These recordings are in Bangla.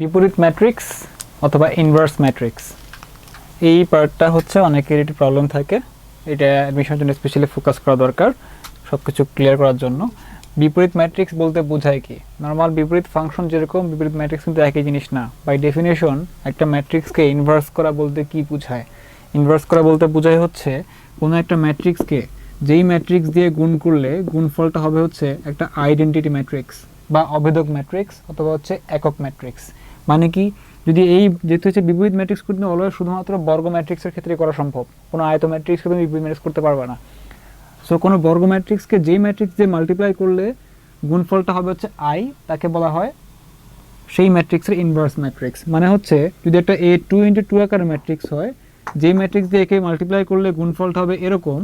বিপরীত ম্যাট্রিক্স অথবা ইনভার্স ম্যাট্রিক্স এই পার্টটা হচ্ছে অনেকের একটি প্রবলেম থাকে। এটা অ্যাডমিশনের জন্য স্পেশালি ফোকাস করা দরকার সব কিছু ক্লিয়ার করার জন্য। বিপরীত ম্যাট্রিক্স বলতে বোঝায় কি? নর্মাল বিপরীত ফাংশন যেরকম, বিপরীত ম্যাট্রিক্স কিন্তু একই জিনিস না। বাই ডেফিনেশন একটা ম্যাট্রিক্সকে ইনভার্স করা বলতে কি বোঝায়? ইনভার্স করা বলতে বোঝায় হচ্ছে, কোনো একটা ম্যাট্রিক্সকে যেই ম্যাট্রিক্স দিয়ে গুণ করলে, গুণফলটা হবে হচ্ছে একটা আইডেন্টিটি ম্যাট্রিক্স বা অভেদক ম্যাট্রিক্স অথবা হচ্ছে একক ম্যাট্রিক্স মানে কি? যদি এই যেহেতু হচ্ছে বিপরীত ম্যাট্রিক্স কিন্তু অলওয়েজ শুধুমাত্র বর্গ ম্যাট্রিক্সের ক্ষেত্রে করা সম্ভব। কোনো আয়ত ম্যাট্রিক্সকে তুমি বিপরীত ম্যাট্রিক্স করতে পারবে না। সো কোনো বর্গ ম্যাট্রিক্সকে যেই ম্যাট্রিক্স দিয়ে মাল্টিপ্লাই করলে গুণফলটা হবে হচ্ছে আই তাকে বলা হয় সেই ম্যাট্রিক্সের ইনভার্স ম্যাট্রিক্স মানে হচ্ছে, যদি একটা এ টু ইন্টু টু আকারের ম্যাট্রিক্স হয়, যেই ম্যাট্রিক্স দিয়ে একে মাল্টিপ্লাই করলে গুণফলটা হবে এরকম,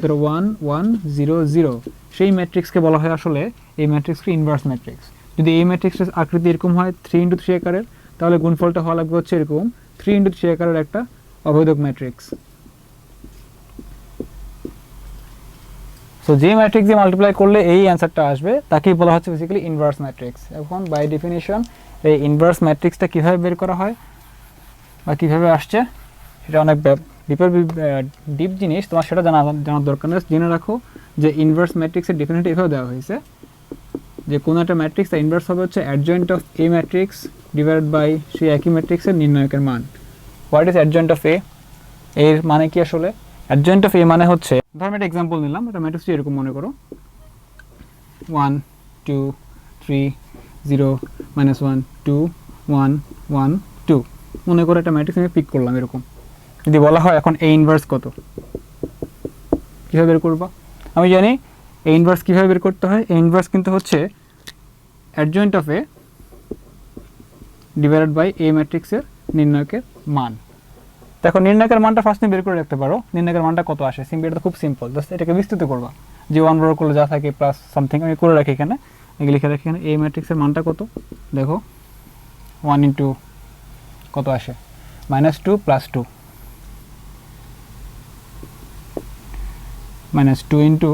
ধরো ওয়ান ওয়ান জিরো জিরো সেই ম্যাট্রিক্সকে বলা হয় আসলে এই ম্যাট্রিক্সকে ইনভার্স ম্যাট্রিক্স যদি এই ম্যাট্রিক্সের আকৃতি এরকম হয় থ্রি ইন্টু থ্রি আকারের, তাহলে গুণফলটা হওয়া লাগবে হচ্ছে এরকম থ্রি ইন্টু থ্রি আকারের একটা অবৈধক ম্যাট্রিক্স সো যে ম্যাট্রিক্স দিয়ে মাল্টিপ্লাই করলে এই অ্যান্সারটা আসবে, তাকেই বলা হচ্ছে বেসিক্যালি ইনভার্স ম্যাট্রিক্স এখন বাই ডেফিনেশন এই ইনভার্স ম্যাট্রিক্সটা কীভাবে বের করা হয় বা কীভাবে আসছে, সেটা অনেক ডিপের ডিপ জিনিস। তোমার সেটা জানা, জানার দরকার নেই। জেনে রাখো যে ইনভার্স ম্যাট্রিক্সের ডেফিনেট এভাবে দেওয়া হয়েছে। যে কোনো একটা ম্যাট্রিক্স তার ইনভার্স হবে হচ্ছে adjoint of A matrix divide by সেই একই ম্যাট্রিক্সের নির্ণায়কের মান। What is adjoint of A এর মানে কি আসলে? অ্যাডজয়েন্ট অফ এ মানে হচ্ছে ধরুন একটা এক্সাম্পল নিলাম একটা ম্যাট্রিক্সটি এরকম মনে করো। One two three zero minus one two one one two মনে করো একটা ম্যাট্রিক্স আমি পিক করলাম এরকম। যদি বলা হয় এখন এ ইনভার্স কত? কীভাবে বের করবা? আমি জানি এ ইনভার্স কীভাবে বের করতে হয়? এ ইনভার্স কিন্তু হচ্ছে adjoint of A divided by A ম্যাট্রিক্সের নির্ণায়কের মান। দেখো, নির্ণায়কের মানটা ফার্স্ট তুমি বের করে রাখতে পারো। নির্ণায়কের মানটা কত আসে? সিম্পল এটা খুব সিম্পল জাস্ট এটাকে বিস্তৃত করবা। যে ওয়ান বড় করলে যা থাকে প্লাস সামথিং আমি করে রাখি এখানে। এগুলো লিখে রাখি এখানে এ ম্যাট্রিক্সের মানটা কত? দেখো ওয়ান ইন্টু কত আসে? Minus two plus two minus two into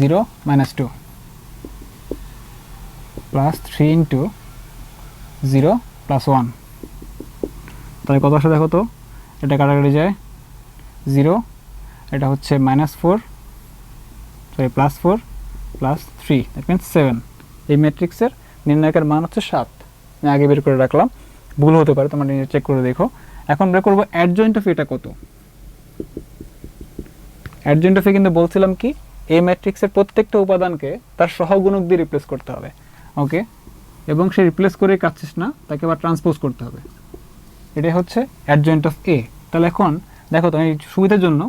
zero minus two plus three into zero plus one তাহলে কত আসে দেখো তো? এটা কাটাকাটি যায় জিরো এটা হচ্ছে minus four sorry plus four plus three that means seven এই ম্যাট্রিক্সের নির্ণায়কের মান হচ্ছে সাত। আমি আগে বের করে রাখলাম, ভুল হতে পারে, তোমরা নিজে চেক করে দেখো। এখন বের করব অ্যাডজয়েন্ট অফ এটা কত? অ্যাডজয়েন্ট অফ কিন্তু বলছিলাম কি? এই ম্যাট্রিক্সের প্রত্যেকটা উপাদানকে তার সহগুণক দিয়ে রিপ্লেস করতে হবে ওকে এবং সে রিপ্লেস করে শেষ না, তাকে আবার ট্রান্সপোজ করতে হবে। এটাই হচ্ছে অ্যাডজয়েন্ট অফ এ তাহলে এখন দেখো তো আমি সুবিধার জন্য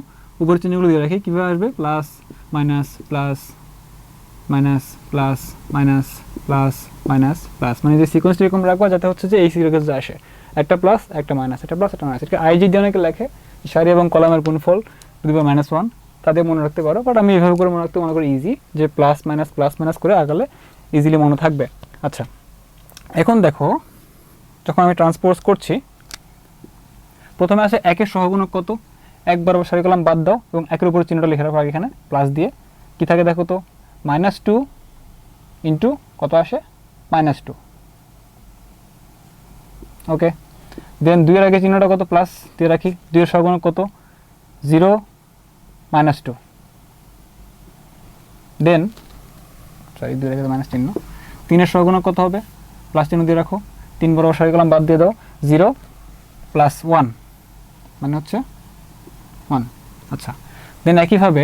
উপরের চিহ্নগুলো দিয়ে রাখি, কীভাবে আসবে? Plus minus plus minus plus minus plus minus plus মানে যে সিকোয়েন্সটা এরকম রাখবা, যাতে হচ্ছে যে এই সিকোয়েন্স আসে। একটা প্লাস একটা মাইনাস একটা প্লাস একটা মাইনাস এটা আইজি দিয়ে অনেকে লেখে, সারি এবং কলামের গুণফল টু দিবা মাইনাস ওয়ান তাদের মনে রাখতে পারো বাট আমি এভাবে করে মনে রাখতে মনে করি ইজি যে প্লাস মাইনাস প্লাস মাইনাস করে আগালে ইজিলি মনে থাকবে। আচ্ছা এখন দেখো, যখন আমি ট্রান্সপোজ করছি, প্রথমে আসে একের সহগুণক কত? একবার সারি কলাম বাদ দাও, এবং একের উপরে চিহ্নটা লিখে রাখো এখানে প্লাস দিয়ে। কি থাকে দেখো তো? মাইনাস টু ইন্টু কত আসে? মাইনাস টু ওকে দেন দুইয়ের আগে চিহ্নটা কত? প্লাস দিয়ে রাখি, দুইয়ের সহগুণক কত? Zero minus two then sorry দুই রেখে মাইনাস চিহ্ন তিনের সহগুণক কত হবে? প্লাস চিহ্ন দিয়ে রাখো। তিন বরাবর সারি কলাম বাদ দিয়ে দাও। জিরো প্লাস ওয়ান মানে হচ্ছে ওয়ান আচ্ছা। দেন একইভাবে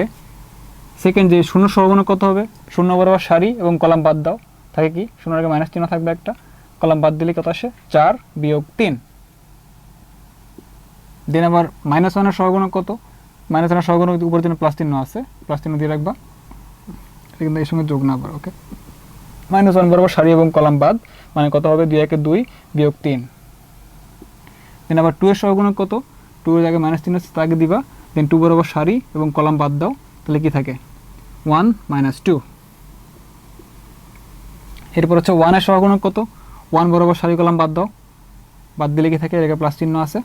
সেকেন্ড যে শূন্য সহগুণক কত হবে? শূন্য বরাবর সারি এবং কলাম বাদ দাও। থাকে কি? শূন্য আগে মাইনাস চিহ্ন থাকবে একটা। কলাম বাদ দিলে কত আসে? চার বিয়োগ তিন। দেন আবার মাইনাস ওয়ানের সহগুণক কত? মাইনাস ওয়ানের সহগুণক উপরের জন্য প্লাস চিহ্ন আছে প্লাস চিহ্ন দিয়ে রাখবা। এটা কিন্তু এর সঙ্গে যোগ না আবার ওকে মাইনাস ওয়ান বরাবর সারি এবং কলাম বাদ মানে কত হবে? দুই, একে দুই বিয়োগ তিন। দেন আবার টু এর সহগুণক কত? টু এর জায়গায় মাইনাস চিহ্ন আছে, তাকে দিবা। দেন টু বরাবর সারি এবং কলাম বাদ দাও, তাহলে কি থাকে? ওয়ান মাইনাস টু এরপর হচ্ছে ওয়ানের সহগুণক কত? ওয়ান বরাবর সারি কলাম বাদ দাও। বাদ দিলে কি থাকে? এর জায়গায় প্লাস চিহ্ন আছে।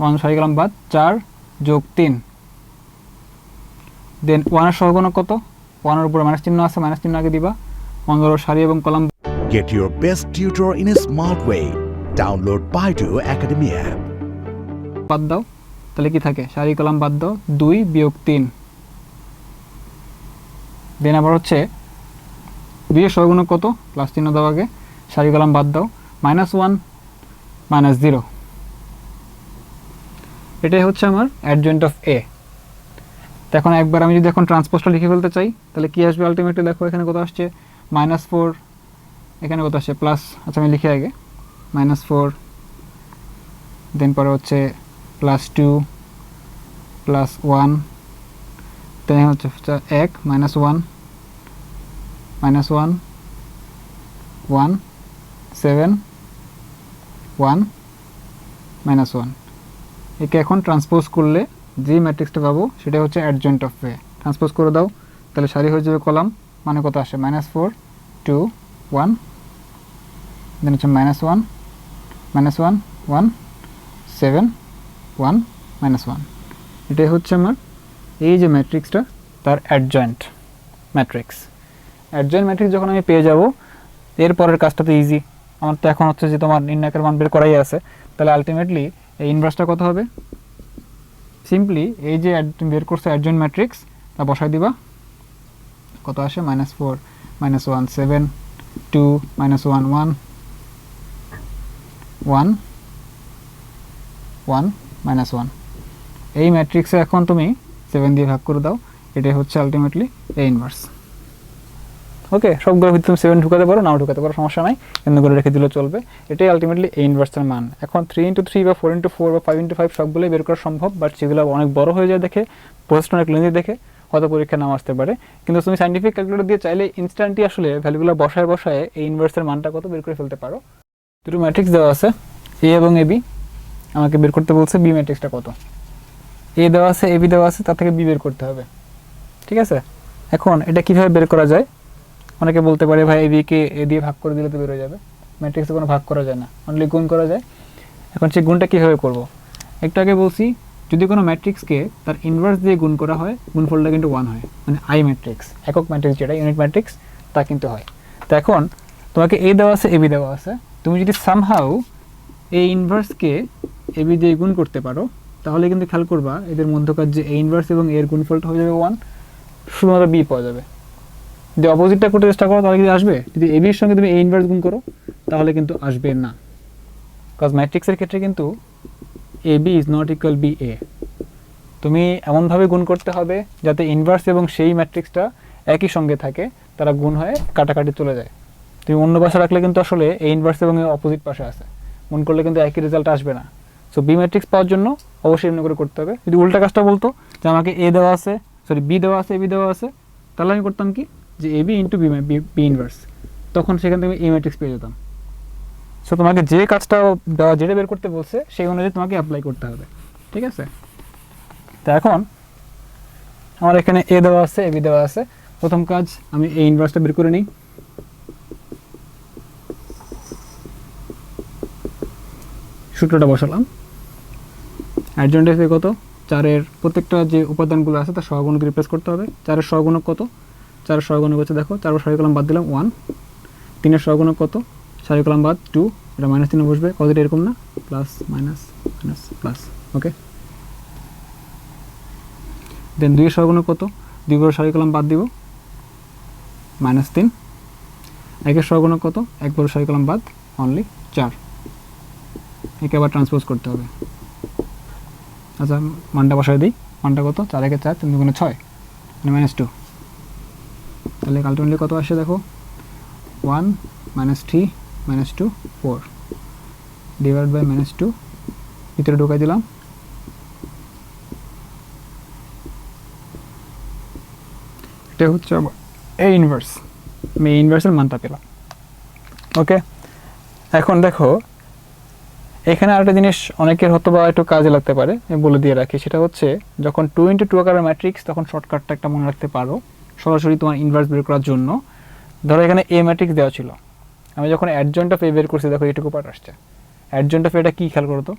ওয়ান সারি কলাম বাদ, চার যোগ তিন। দেন ওয়ানের সহগুণক কত? ওয়ানের উপরে মাইনাস চিহ্ন আছে মাইনাস চিহ্ন আগে দিবা। ওয়ান সারি এবং column Get your best tutor in a smart way. Download Baidu Academy app. বাদ দাও তাহলে কি থাকে? সারি কলাম বাদ দাও দুই বিয়োগ তিন। দেন আবার হচ্ছে দুইয়ের সহগুণক কত? প্লাস চিহ্ন দাও আগে। সারি কলাম বাদ দাও। মাইনাস ওয়ান মাইনাস জিরো এটাই হচ্ছে আমার অ্যাডজয়েন্ট অফ এ এখন একবার আমি যদি এখন ট্রান্সপোজটা লিখে ফেলতে চাই, তাহলে কি আসবে আলটিমেটলি দেখো, এখানে কত আসছে মাইনাস ফোর এখানে কত আসছে প্লাস আচ্ছা আমি লিখে আগে। মাইনাস ফোর দেন পরে হচ্ছে plus two plus one then হচ্ছে এক minus one minus one one seven one minus one একে এখন ট্রান্সপোজ করলে যে ম্যাট্রিক্সটা পাবো, সেটা হচ্ছে অ্যাডজয়েন্ট অফ এ ট্রান্সপোজ করে দাও, তাহলে সারি হয়ে যাবে কলাম মানে কত আসে? Minus four two one then হচ্ছে minus one minus one one seven one minus one এটাই হচ্ছে আমার এই যে ম্যাট্রিক্সটা তার অ্যাডজয়েন্ট ম্যাট্রিক্স অ্যাডজয়েন্ট ম্যাট্রিক্স যখন আমি পেয়ে যাব এরপরের কাজটা তো ইজি আমার তো এখন হচ্ছে যে তোমার নির্ণায়কের মান বের করাই আছে। তাহলে আলটিমেটলি এই ইনভার্সটা কত হবে? সিম্পলি এই যে বের করছ অ্যাডজয়েন্ট ম্যাট্রিক্স তা বসাই দিবা। কত আসে? Minus four minus one seven two minus one one one one minus one এই ম্যাট্রিক্সে এখন তুমি সেভেন দিয়ে ভাগ করে দাও। এটাই হচ্ছে আলটিমেটলি এ ইনভার্স ওকে সবগুলোর ভিতরে তুমি সেভেন ঢুকাতে পারো, নাও ঢুকাতে পারো, সমস্যা নাই। এমনি করে রেখে দিলেও চলবে। এটাই আলটিমেটলি এ ইনভার্সের মান। এখন থ্রি ইন্টু থ্রি বা ফোর ইন্টু ফোর বা ফাইভ ইন্টু ফাইভ সবগুলোই বের করা সম্ভব বাট সেগুলো অনেক বড় হয়ে যায় দেখে প্রসেসটা অনেক লেন্দি দেখে, হয়তো পরীক্ষা নাও আসতে পারে। কিন্তু তুমি সাইন্টিফিক ক্যালকুলেটর দিয়ে চাইলে ইনস্ট্যান্টই আসলে ভ্যালুগুলো বসায় বসায় এই ইনভার্সের মানটা কত বের করে ফেলতে পারো। দুটো ম্যাট্রিক্স দেওয়া আছে এ এবং এ বি আমাকে বের করতে বলছে বি ম্যাট্রিক্সটা কত। এ দেওয়া আছে এ বি দেওয়া আছে, তার থেকে বি বের করতে হবে। ঠিক আছে? এখন এটা কীভাবে বের করা যায়? অনেকে বলতে পারে, ভাই এ বিকে এ দিয়ে ভাগ করে দিলে তো বেরোয় যাবে। ম্যাট্রিক্সে কোনো ভাগ করা যায় না। অনলি গুণ করা যায়। এখন সেই গুণটা কীভাবে করব? একটু আগে বলছি, যদি কোনো ম্যাট্রিক্সকে তার ইনভার্স দিয়ে গুণ করা হয়, গুণফলটা কিন্তু ওয়ান হয়। মানে আই ম্যাট্রিক্স একক ম্যাট্রিক্স যেটা ইউনিট ম্যাট্রিক্স তা কিন্তু হয়। তো এখন তোমাকে এ দেওয়া আছে এ বি দেওয়া আছে। তুমি যদি সামহাউ এই ইনভার্সকে এ বি দিয়ে গুণ করতে পারো, তাহলে কিন্তু খেয়াল করবা, এদের মধ্যকার যে এ ইনভার্স এবং এর গুণফলটা হয়ে যাবে ওয়ান শুধুমাত্র বি পাওয়া যাবে। যদি অপোজিটটা করতে চেষ্টা করো, তাহলে কিন্তু আসবে। যদি এ বির সঙ্গে তুমি এ ইনভার্স গুণ করো, তাহলে কিন্তু আসবে না। বিকজ ম্যাট্রিক্সের ক্ষেত্রে কিন্তু A B is not equal B A তুমি এমনভাবে গুণ করতে হবে যাতে ইনভার্স এবং সেই ম্যাট্রিক্সটা একই সঙ্গে থাকে, তারা গুণ হয়ে কাটাকাটি চলে যায়। তুমি অন্য পাশে রাখলে কিন্তু আসলে এই ইনভার্স এবং অপোজিট পাশে আছে। গুণ করলে কিন্তু একই রেজাল্ট আসবে না। সো বি ম্যাট্রিক্স পাওয়ার জন্য অবশ্যই এমনি করে করতে হবে। যদি উল্টা কাজটা বলতো যে আমাকে এ দেওয়া আছে সরি বি দেওয়া আছে এ বি দেওয়া আছে, তাহলে আমি করতাম কি? যে A B into B B inverse তখন সেখান থেকে এ ম্যাট্রিক্স পেয়ে যেতাম। সো তোমাকে যে কাজটা যেটা বের করতে বলছে, সেই অনুযায়ী তোমাকে অ্যাপ্লাই করতে হবে। ঠিক আছে? তো এখন, আমার এখানে এ দেওয়া আছে এ বি দেওয়া আছে। প্রথম কাজ, আমি এই ইনভার্সটা বের করে নিই। সূত্রটা বসালাম। অ্যাডজয়েন্ট কত? চারের প্রত্যেকটা যে উপাদানগুলো আছে, তার সহগুণকে রিপ্লেস করতে হবে। চারের সহগুণক কত? চারের সহগুণক হচ্ছে দেখো চার সারি কলাম বাদ দিলাম ওয়ান তিনের সহগুণক কত? সারি কলাম বাদ টু এটা মাইনাস তিনে বসবে কতটা এরকম না? Plus minus minus plus okay then দুইয়ের সহগুণক কত? দুই বড় সারি কলাম বাদ দিব মাইনাস তিন। একের সহগুণক কত? এক বড় সারি কলাম বাদ অনলি চার। একে আবার ট্রান্সপোজ করতে হবে। আচ্ছা মানটা বসায় দিই। মানটা কত? চার একে চার, তিন দুগুণে ছয়। মানে মাইনাস টু তাহলে আলটিমেটলি কত আসে দেখো? One minus three minus two four divide by minus two ভিতরে ঢুকাই দিলাম। এটা হচ্ছে আবার এ ইনভার্স আমি এই ইনভার্সের মানটা পেলাম। ওকে এখন দেখো, এখানে আরেকটা জিনিস অনেকের হয়তো বা একটু কাজে লাগতে পারে, আমি বলে দিয়ে রাখি। সেটা হচ্ছে, যখন টু ইন্টু টু আকারের ম্যাট্রিক্স তখন শর্টকাটটা একটা মনে রাখতে পারো। সরাসরি তোমার ইনভার্স বের করার জন্য। ধরো এখানে এ ম্যাট্রিক্স দেওয়া ছিল। আমি যখন অ্যাডজয়েন্ট অফ এ বের করছি, দেখো এটুকু পার্ট আসছে। অ্যাডজয়েন্ট অফ এটা কী খেয়াল করতো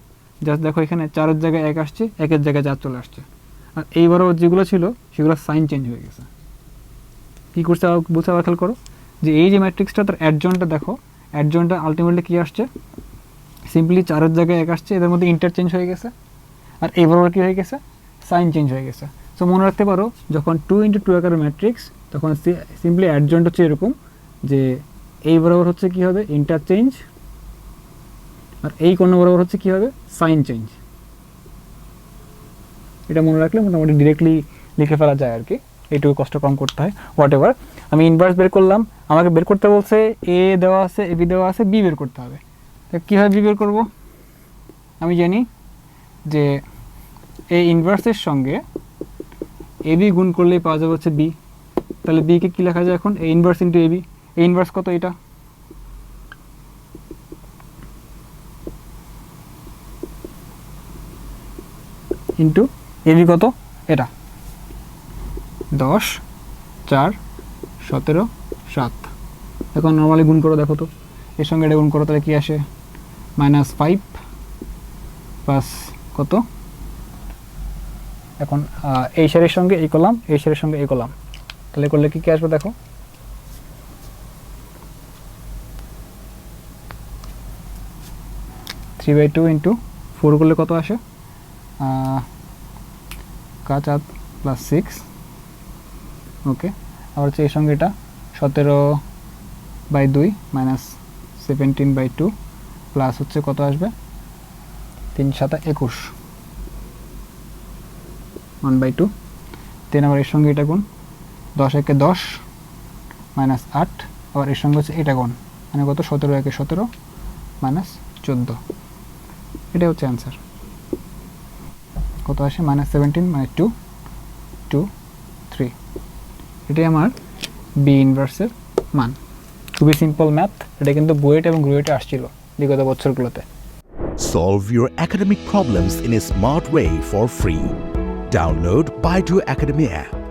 জাস্ট দেখো এখানে চারের জায়গায় এক আসছে, একের জায়গায় চার চলে আসছে। আর এইবারও যেগুলো ছিল, সেগুলো সাইন চেঞ্জ হয়ে গেছে। কী করছে বলছে আবার খেয়াল করো? যে এই যে ম্যাট্রিক্সটা তার অ্যাডজনটা দেখো। অ্যাডজনটা আলটিমেটলি কী আসছে? সিম্পলি চারের জায়গায় এক আসছে, এদের মধ্যে ইন্টারচেঞ্জ হয়ে গেছে। আর এই বরাবর কী হয়ে গেছে? সাইন চেঞ্জ হয়ে গেছে। সো মনে রাখতে পারো, যখন টু ইন্টু টু আকারের ম্যাট্রিক্স তখন সিম্পলি অ্যাডজন্ট হচ্ছে এরকম, যে এই বরাবর হচ্ছে কী হবে? ইন্টারচেঞ্জ আর এই কোণ বরাবর হচ্ছে কী হবে? সাইন চেঞ্জ এটা মনে রাখলে মোটামুটি ডিরেক্টলি লিখে ফেলা যায় আর কি। এইটুকু কষ্ট কম করতে হয় হোয়াট এভার আমি ইনভার্স বের করলাম, আমাকে বের করতে বলছে এ দেওয়া আছে এ বি দেওয়া আছে বি বের করতে হবে। তো কীভাবে বি বের করব? আমি জানি যে এই ইনভার্সের সঙ্গে এ বি গুণ করলেই পাওয়া যাবে হচ্ছে বি তাহলে বিকে কী লেখা যায় এখন? A inverse into A B A inverse কত এটা? ইন্টু এবি কত? এটা। দশ, চার, সতেরো, সাত। এখন নর্মালি গুণ করো, দেখো তো। এর সঙ্গে এটা গুণ করো, তাহলে কী আসে? মাইনাস ফাইভ প্লাস কত? এখন এই সারির সঙ্গে এই কলাম, এই সারির সঙ্গে এই কলাম। তাহলে করলে কী কী আসবে দেখো? Three by two into four করলে কত আসে? কাঁচা প্লাস সিক্স ওকে আবার হচ্ছে এর সঙ্গে এটা, সতেরো বাই দুই minus seventeen by two plus হচ্ছে কত আসবে? তিন সাতা একুশ। ওয়ান বাই টু তিন আবার এর সঙ্গে এটা গুণ। দশ একে দশ মাইনাস আট। আবার এর সঙ্গে হচ্ছে এটা গুণ। মানে কত? সতেরো একে সতেরো মাইনাস চোদ্দ। এটাই হচ্ছে অ্যান্সার কত আসে? মাইনাস সেভেন্টিন মানে টু টু থ্রি এটাই আমার বি ইনভার্সের মান। খুবই সিম্পল ম্যাথ এটা কিন্তু বুয়েট এবং গ্রুয়েটে আসছিল বিগত বছরগুলোতে। Solve your academic problems in a smart way for free. Download Baidu Academy app.